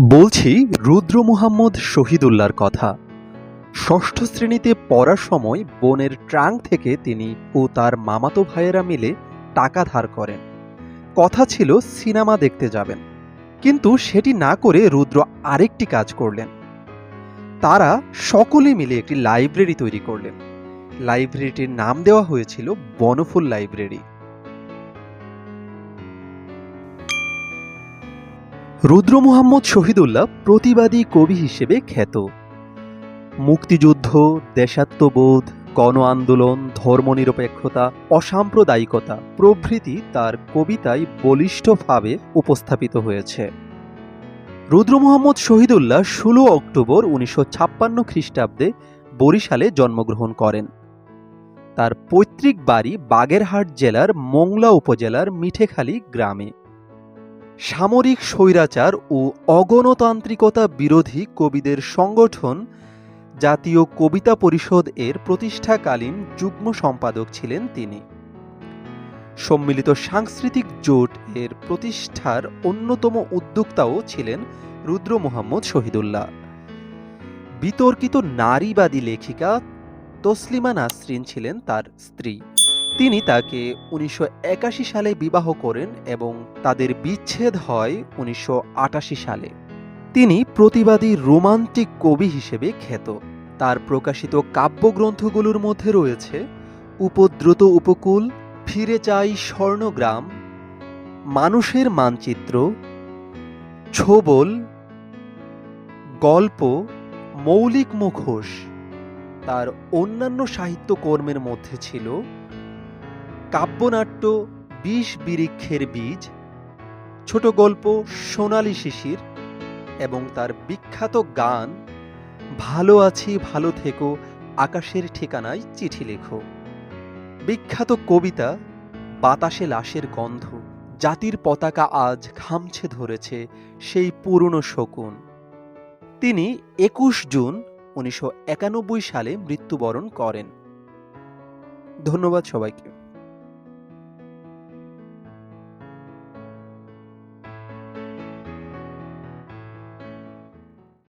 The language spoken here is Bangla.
বলছি রুদ্র মুহাম্মদ শহীদুল্লাহর কথা। ষষ্ঠ শ্রেণীতে পড়ার সময় বোনের ট্রাঙ্ক থেকে তিনি ও তার মামাতো ভাইয়েরা মিলে টাকা ধার করেন। কথা ছিল সিনেমা দেখতে যাবেন। কিন্তু সেটি না করে রুদ্র আরেকটি কাজ করলেন। তারা সকলে মিলে একটি লাইব্রেরি তৈরি করলেন। লাইব্রেরিটির নাম দেওয়া হয়েছিল বনফুল লাইব্রেরি। রুদ্র মুহাম্মদ শহীদুল্লাহ প্রতিবাদী কবি হিসেবে খ্যাত। মুক্তিযুদ্ধ, দেশাত্মবোধ, গণ আন্দোলন, ধর্মনিরপেক্ষতা, অসাম্প্রদায়িকতা প্রভৃতি তার কবিতায় বলিষ্ঠভাবে উপস্থাপিত হয়েছে। রুদ্র মুহাম্মদ শহীদুল্লাহ ষোলো অক্টোবর উনিশশো ছাপ্পান্ন খ্রিস্টাব্দে বরিশালে জন্মগ্রহণ করেন। তার পৈতৃক বাড়ি বাগেরহাট জেলার মোংলা উপজেলার মিঠেখালী গ্রামে। সামরিক স্বৈরাচার ও অগণতান্ত্রিকতা বিরোধী কবিদের সংগঠন জাতীয় কবিতা পরিষদ এর প্রতিষ্ঠাকালীন যুগ্ম সম্পাদক ছিলেন তিনি। সম্মিলিত সাংস্কৃতিক জোট এর প্রতিষ্ঠার অন্যতম উদ্যোক্তাও ছিলেন রুদ্র মোহাম্মদ শহীদুল্লাহ। বিতর্কিত নারীবাদী লেখিকা তসলিমা নাসরিন ছিলেন তার স্ত্রী। তিনি তাকে উনিশশো একাশি সালে বিবাহ করেন এবং তাদের বিচ্ছেদ হয় উনিশশো আটাশি সালে। তিনি প্রতিবাদী রোমান্টিক কবি হিসেবে খ্যাত। তার প্রকাশিত কাব্যগ্রন্থগুলোর মধ্যে রয়েছে উপদ্রুত উপকূল, ফিরে চাই স্বর্ণগ্রাম, মানুষের মানচিত্র, ছোবল, গল্প, মৌলিক মুখোশ। তার অন্যান্য সাহিত্যকর্মের মধ্যে ছিল কাব্যনাট্য বিষ বিরিক্ষের বীজ, ছোট গল্প সোনালি শিশির এবং তার বিখ্যাত গান, ভালো আছি ভালো থেকো আকাশের ঠিকানায় চিঠি লেখো। বিখ্যাত কবিতা, বাতাসে লাশের গন্ধ, জাতির পতাকা আজ খামছে ধরেছে সেই পুরনো শকুন। তিনি একুশ জুন উনিশশো একানব্বই সালে মৃত্যুবরণ করেন। ধন্যবাদ সবাইকে।